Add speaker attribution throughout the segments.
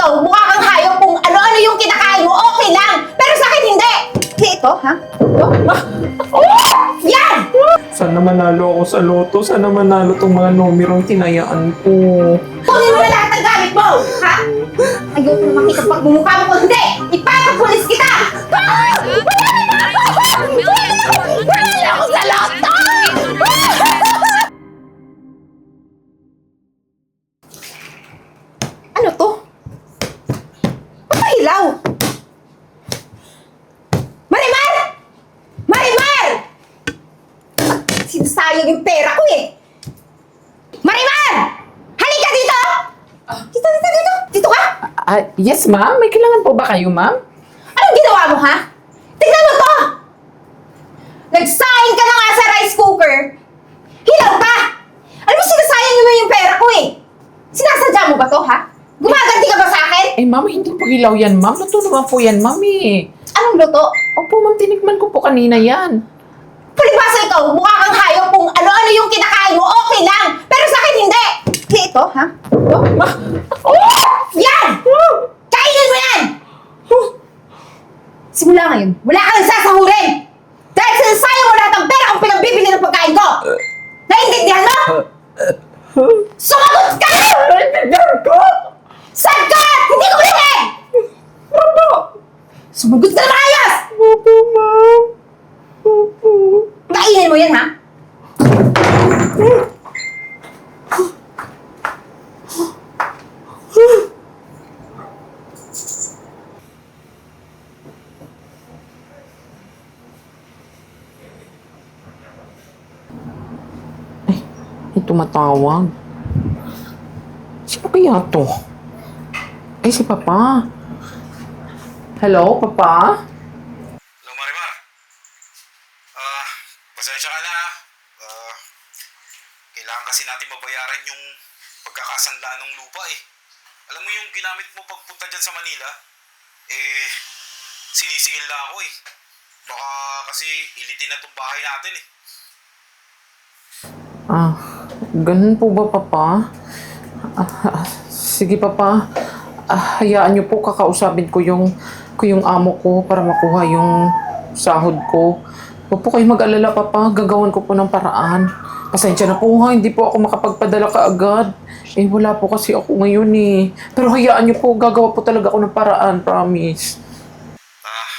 Speaker 1: ikaw, mukha kang hayop kung ano-ano yung kinakain mo, okay lang. Pero sa akin, hindi. Ito, ha? Ito? Oh! Yan!
Speaker 2: Sana manalo ako sa loto. Sana manalo tong mga numerong tinayaan ko.
Speaker 1: Kunin mo na lahat ng gamit mo, ha? Ayaw ko makita pagmumukha mo kung hindi. Sinasayang yung pera ko eh! Marimar! Halika dito! Dito, dito, dito! Dito ka!
Speaker 3: Ah, yes, ma'am. May kailangan po ba kayo, ma'am?
Speaker 1: Anong ginawa mo, ha? Tignan mo to! Nagsaing ka na nga sa rice cooker! Hilaw ka! Alam mo, sinasayang mo yung pera ko eh! Sinasadya mo ba to, ha? Gumaganti ka ba sa akin?
Speaker 3: Eh, ma'am, hindi po hilaw yan, ma'am. Luto naman po yan, ma'am eh.
Speaker 1: Anong luto?
Speaker 3: Opo, ma'am, tinikman ko po kanina yan.
Speaker 1: Palibasa ikaw, mukha kang hayop kung ano-ano yung kinakain mo, okay lang! Pero sa akin, hindi! Ito, ha? Ito? Oh! Yan! Kainin mo yan! Simula ngayon, wala kang sasahurin! Dahil sinasayang mo lahat ng pera kung pinagbibili ng pagkain ko! Naiintindihan mo? Sumagot ka!
Speaker 3: Naiintindihan ko!
Speaker 1: Sagot! Hindi ko ulitin!
Speaker 3: Opo!
Speaker 1: Sumagot ka na maayos!
Speaker 3: Opo, ma'am. Opo.
Speaker 1: Kainin mo yan, ha?
Speaker 3: May tumatawag. Sino kaya to? Ay, si Papa. Hello, Papa?
Speaker 4: Hello, Marimar. Ah, pasensya ka na. ah. Ah, kailangan kasi natin mabayaran yung pagkakasanla ng lupa eh. Alam mo yung ginamit mo pagpunta dyan sa Manila? Eh, sinisingil na ako eh. Baka kasi ilitin na tong bahay natin eh.
Speaker 3: Ah, ganun po ba, Papa? Ah, ah, sige, Papa. Ah, hayaan niyo po kakausapin ko yung, ko yung amo ko para makuha yung sahod ko. Huwag po kayo mag-alala, Papa. Gagawan ko po ng paraan. Pasensya na po ha, hindi po ako makapagpadala kaagad. Eh, wala po kasi ako ngayon eh. Pero hayaan niyo po, gagawa po talaga ako ng paraan, promise.
Speaker 4: Ah,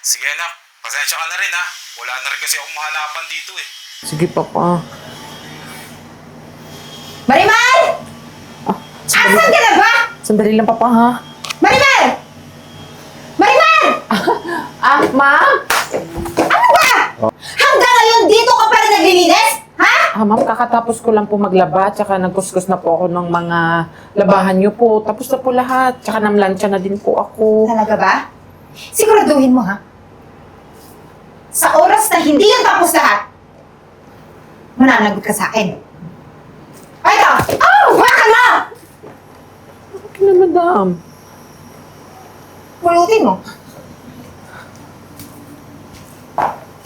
Speaker 4: sige anak. Pasensya ka na rin ha. Wala na rin kasi akong mahanapan dito eh.
Speaker 3: Sige, Papa.
Speaker 1: Marimar!
Speaker 3: Ah, sandali,
Speaker 1: Asan ka na ba?
Speaker 3: sandali lang, Papa, ha?
Speaker 1: Marimar! Marimar!
Speaker 3: Ah, ma'am?
Speaker 1: Ano ba? Hanggang ngayon dito ka pa rin naglilinis? Ha?
Speaker 3: Ah, ma'am, kakatapos ko lang po maglaba, tsaka nagkuskus na po ako ng mga labahan niyo po. Tapos na po lahat, tsaka namlansya na din po ako.
Speaker 1: Talaga ba? Siguraduhin mo ha? Sa oras na hindi yan tapos lahat, mananagot ka sa akin. Ay, ito! Oh! Wakan mo!
Speaker 3: Okay na, madam.
Speaker 1: Pulutin mo.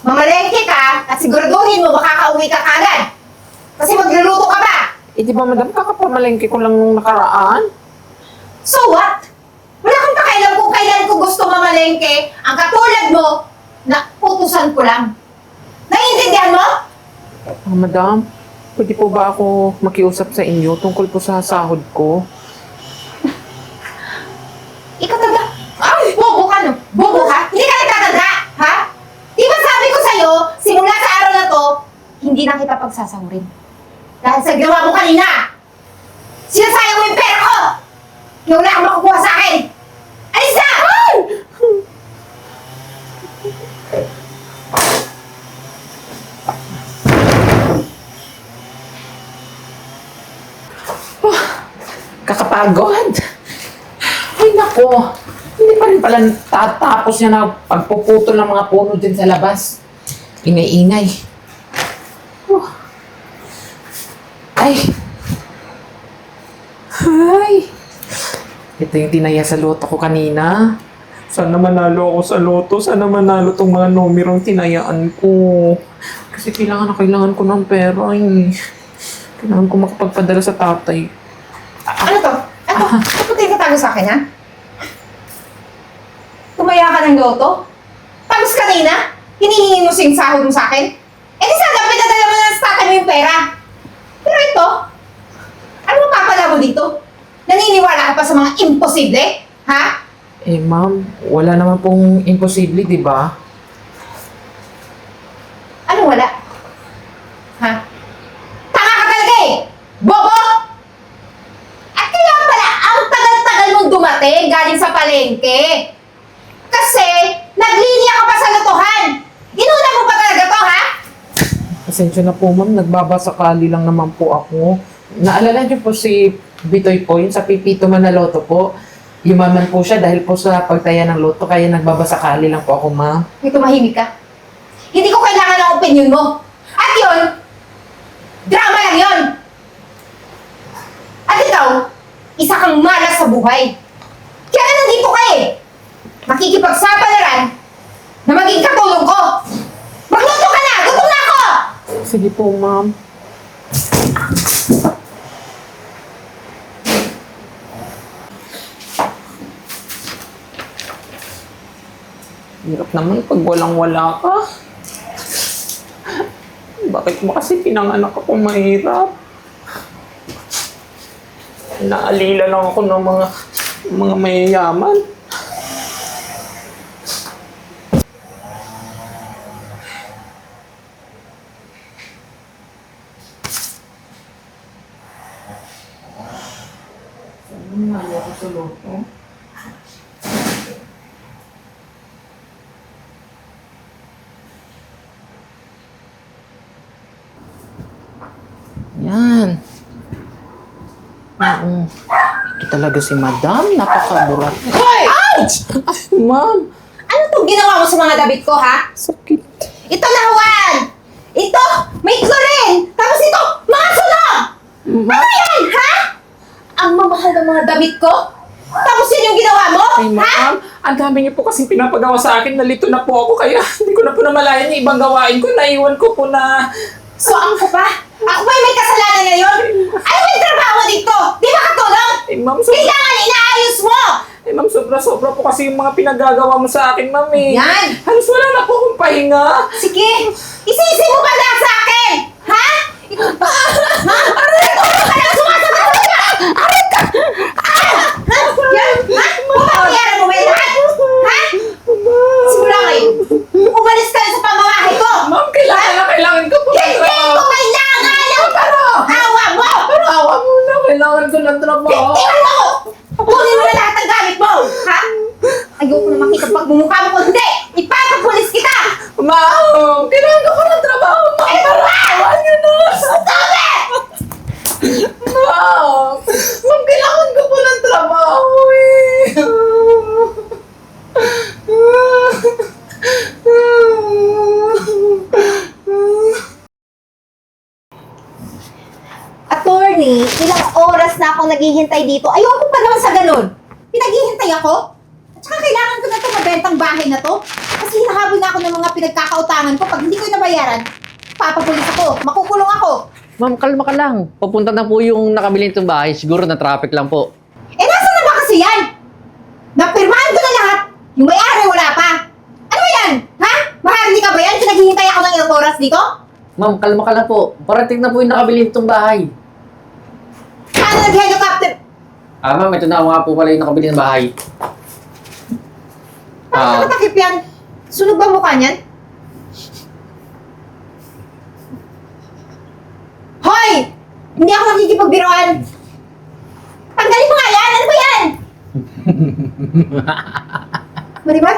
Speaker 1: Mamalengke ka at siguraduhin mo makakauwi ka kagad. Kasi magluluto ka pa.
Speaker 3: Eh, di ba, madam, kakapamalengke ko lang nung nakaraan?
Speaker 1: So what? Wala kang pakialam kung kailan ko gusto mamalengke. Ang katulad mo, na utusan ko lang. Naiintindihan mo?
Speaker 3: Ah, madam, pwede po ba ako makiusap sa inyo tungkol po sa sahod ko?
Speaker 1: Ikaw talaga. Ay, bobo ka no. Bobo ka? Hindi ka nagtatanda, ha? Di ba sabi ko sa'yo, simula sa araw na to, hindi na kita pagsasahurin. Dahil sa ginawa mo kanina, sinasayang mo yung pera ko! Kaya wala kang makukuha sa akin! Alis na!
Speaker 3: Kakapagod! Ay, nako! Hindi pa rin pala tatapos niya na pagpuputol ng mga puno din sa labas. Ingay-ingay. Oh. Ay! Ay! Ito yung tinaya sa loto ko kanina.
Speaker 2: Sana manalo ako sa loto. Sana manalo tong mga numerong tinayaan ko.
Speaker 3: Kasi kailangan na kailangan ko ng pera eh. Kailangan ko makapagpadala sa tatay.
Speaker 1: Ano to? Ano? Ano tinatago sa akin, ha? Tumaya ka ng loto? Tapos kanina, hinihingi mo sing sahod mo sa akin? Eh di sana pinadala mo na sa tatay mo yung pera. Pero ito, ano mapapala mo dito? Naniniwala ka pa sa mga imposible? Ha?
Speaker 3: Eh, ma'am, wala naman pong imposible, di ba?
Speaker 1: Ano wala? Ha? Tanga ka talaga eh! Bobo! At kaya pala, ang tagal-tagal mong dumating galing sa palengke. Kasi, naglinya ka pa sa lotohan. Inuna mo pa talaga to, ha?
Speaker 3: Pasensya na po, ma'am. Nagbabasakali lang naman po ako. Naalala niyo po si Bitoy po, yun sa Pipito Manaloto po. Yumaman po siya dahil po sa pagtaya ng loto, kaya nagbabasakali lang po ako, ma'am.
Speaker 1: May tumahimik ka. Hindi ko kailangan ng opinion mo. At yun, drama lang yun. At ikaw, isa kang malas sa buhay. Kaya nandito ka eh. Makikipagsapalaran na maging katulong ko. Magluto ka na! Gutom na ako!
Speaker 3: Sige po, ma'am.
Speaker 2: Hirap naman pag walang-wala ka. Bakit mo kasi pinanganak ako mahirap? Naalila lang ako ng mga mga mayayaman.
Speaker 3: Yan. Oo. Ito talaga si Madam. Napakaburat.
Speaker 1: Hoy! Ouch!
Speaker 3: Ma'am,
Speaker 1: Ano tong ginawa mo sa mga damit ko, ha?
Speaker 3: sakit.
Speaker 1: Ito lawan! Ito, may chlorine! Tapos ito, mga sunog! Ano yan, ha? Ang mamahal ng mga damit ko? Tapos yun yung ginawa mo?
Speaker 2: Ay,
Speaker 1: ha?
Speaker 2: ma'am, ang dami niyo po kasi pinapagawa sa akin. Nalito na po ako kaya hindi ko na po namalayan yung ibang gawain ko. Naiwan ko po na...
Speaker 1: So, ang pa? Ako ba yung may kasalanan ngayon? Ano yung trabaho dito? Di ba katulong?
Speaker 2: Eh, ma'am, sobra,
Speaker 1: Kailangan inaayos mo!
Speaker 2: eh, ma'am, sobra-sobra po kasi yung mga pinagagawa mo sa akin, ma'am eh.
Speaker 1: Yan!
Speaker 2: Halos wala na po akong pahinga.
Speaker 1: Sige! Isisi mo ba na sa akin? Ha? Ha? Aray ko! Kaya sumasagot ka! Ah! Ha? Yan? Ha? Papayaran mo ba yan lahat? Ha? Simula ngayon, umalis ka na sa pamamahay ko!
Speaker 2: Ma'am, kailangan na kailangan ko po ng
Speaker 1: Hindi
Speaker 2: trabaho.
Speaker 1: ko kailangan ng awa mo!
Speaker 2: Pero awa mo na, kailangan ko ng trabaho.
Speaker 1: Tingnan mo! Kunin mo na lahat ng gamit mo! Ha? Ayoko na makita pagmumukha mo kung hindi! Ipapapulis kita!
Speaker 2: Ma'am, kailangan ko ng trabaho, ma'am.
Speaker 1: Ano ba?
Speaker 2: Awan niyo na.
Speaker 1: Stop it!
Speaker 2: Ma'am, ma'am, kailangan ko po ng trabaho eh.
Speaker 1: Attorney, ilang oras na ako naghihintay dito. Ayoko pa naman sa ganun. Pinaghihintay ako. At saka kailangan ko na ito mabentang bahay na to. Kasi hinahabol na ako ng mga pinagkakautangan ko. Pag hindi ko nabayaran, papapulis ako. Makukulong ako.
Speaker 5: Ma'am, kalma ka lang. Papunta na po yung nakabili nitong bahay. Siguro na traffic lang po.
Speaker 1: Eh, nasa na ba kasi yan? Napirmahan ko na lahat. Yung may-ari wala pa. Ano ba yan? Ha? Maharili ka ba yan? Pinaghihintay ako ng ilang oras dito?
Speaker 5: Ma'am, kalma ka lang po. Parating na po yung nakabili nitong bahay.
Speaker 1: Paano nag-helicopter?
Speaker 5: Ah, ma'am, ito na nga po pala yung nakabili ng bahay.
Speaker 1: Paano
Speaker 5: Ah.
Speaker 1: nakatakip yan? Sunog ba mukha niyan? Hoy! Hindi ako nakikipagbiruan! Tanggalin mo nga yan! Ano ba yan? Maribar?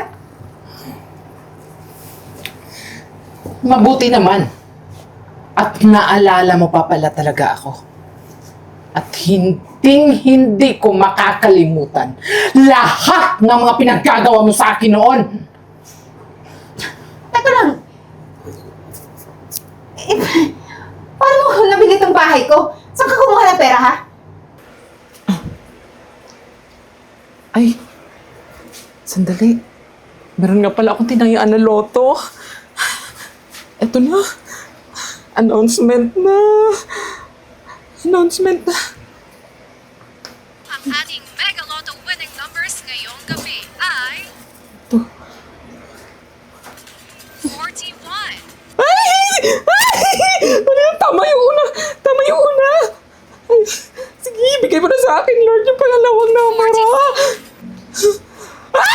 Speaker 3: Mabuti naman. At naalala mo pa pala talaga ako. At hinding hindi ko makakalimutan lahat ng mga pinaggagawa mo sa akin noon.
Speaker 1: Teka lang. Eh, paano mo nabili itong bahay ko? Saan ka kumuha ng pera, ha?
Speaker 2: Ay, sandali. Meron nga pala akong tinayaan na loto. Eto na. Announcement na. Announcement na.
Speaker 6: Ang ating Mega ngayong gabi ay... 41.
Speaker 2: Ano yun? Tama yung una! Tama yung una! Ay, sige, bigay mo na sa akin, Lord, yung pangalawang numero. Ah!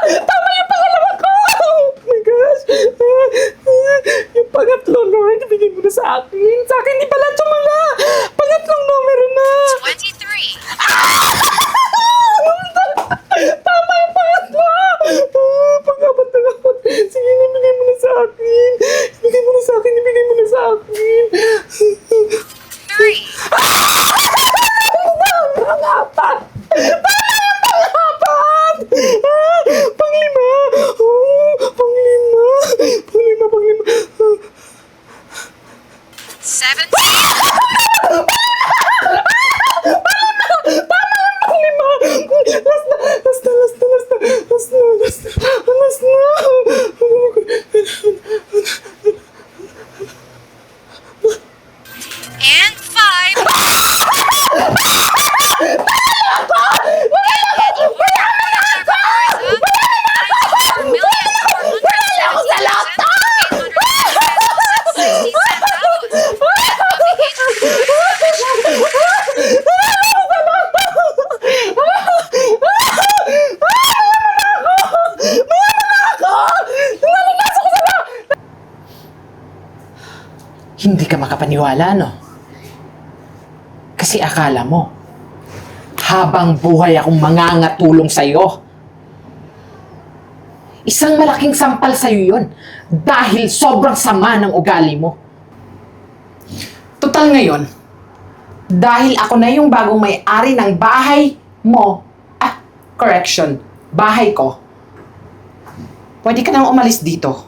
Speaker 2: Tama yung pangalawa ko! Oh my gosh! Yung pangatlo, Lord, bigay mo na sa akin. Sa akin, di pala tumala. Pangatlong numero na.
Speaker 6: 23.
Speaker 2: Tama yung pangatlo! Ah, Pag-apat na ako. Sige, ibigay mo na sa akin. Ibigay mo na sa akin, ibigay mo na sa akin.
Speaker 6: 3.
Speaker 2: Pangapat! Pangapat! Ah, panglima! Oh, panglima! Panglima, panglima. Ah,
Speaker 6: 17.
Speaker 2: Panglima! Last na, last na, last na, last na, last na, last na, last na.
Speaker 6: And 5.
Speaker 3: Makapaniwala, no? Kasi akala mo, habang buhay akong mangangatulong sa'yo, isang malaking sampal sa'yo yun dahil sobrang sama ng ugali mo. Total ngayon, dahil ako na yung bagong may-ari ng bahay mo, ah, correction, bahay ko, pwede ka nang umalis dito.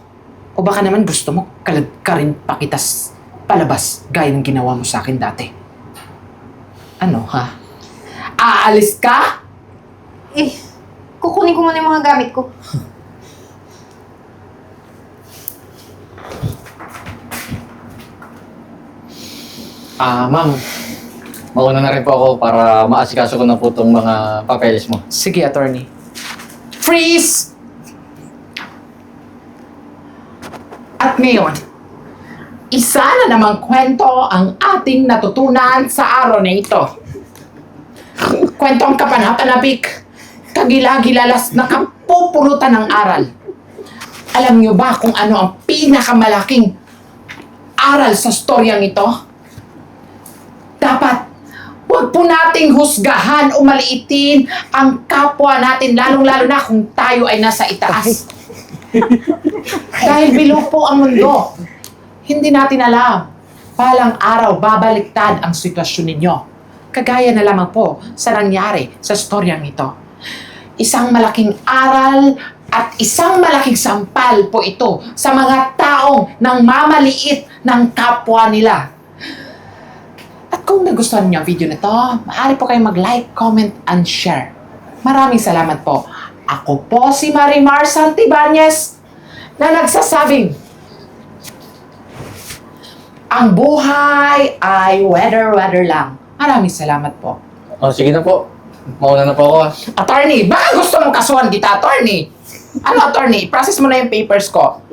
Speaker 3: O baka naman gusto mo kalag ka rin pakitas palabas gaya ng ginawa mo sa akin dati. Ano ha? Aalis ka?
Speaker 1: Eh, kukunin ko muna yung mga gamit ko.
Speaker 5: Ah, ma'am. Mauna na rin po ako para maasikaso ko na po itong mga papeles mo.
Speaker 3: Sige, attorney. Freeze! At ngayon, isa na namang kwento ang ating natutunan sa araw na ito. Kwentong kapanapanabik, kagila-gilalas na kapupulutan ng aral. Alam niyo ba kung ano ang pinakamalaking aral sa storyang ito? Dapat Huwag po nating husgahan o maliitin ang kapwa natin, lalong-lalo na kung tayo ay nasa itaas. Dahil below po ang mundo. Hindi natin alam. Palang araw, babaliktad ang sitwasyon ninyo. Kagaya na lamang po sa nangyari sa storyang ito. Isang malaking aral at isang malaking sampal po ito sa mga taong nang mamaliit ng kapwa nila. At kung nagustuhan niyo ang video na to, maaari po kayong mag-like, comment, and share. Maraming salamat po. Ako po si Marimar Santibanez na nagsasabing, ang buhay ay weather-weather lang. Maraming salamat po.
Speaker 5: Oh, sige na po. Mauna na po ako. ah.
Speaker 3: Attorney, baka gusto mong kasuhan kita, attorney? Ano, attorney? I-process mo na yung papers ko.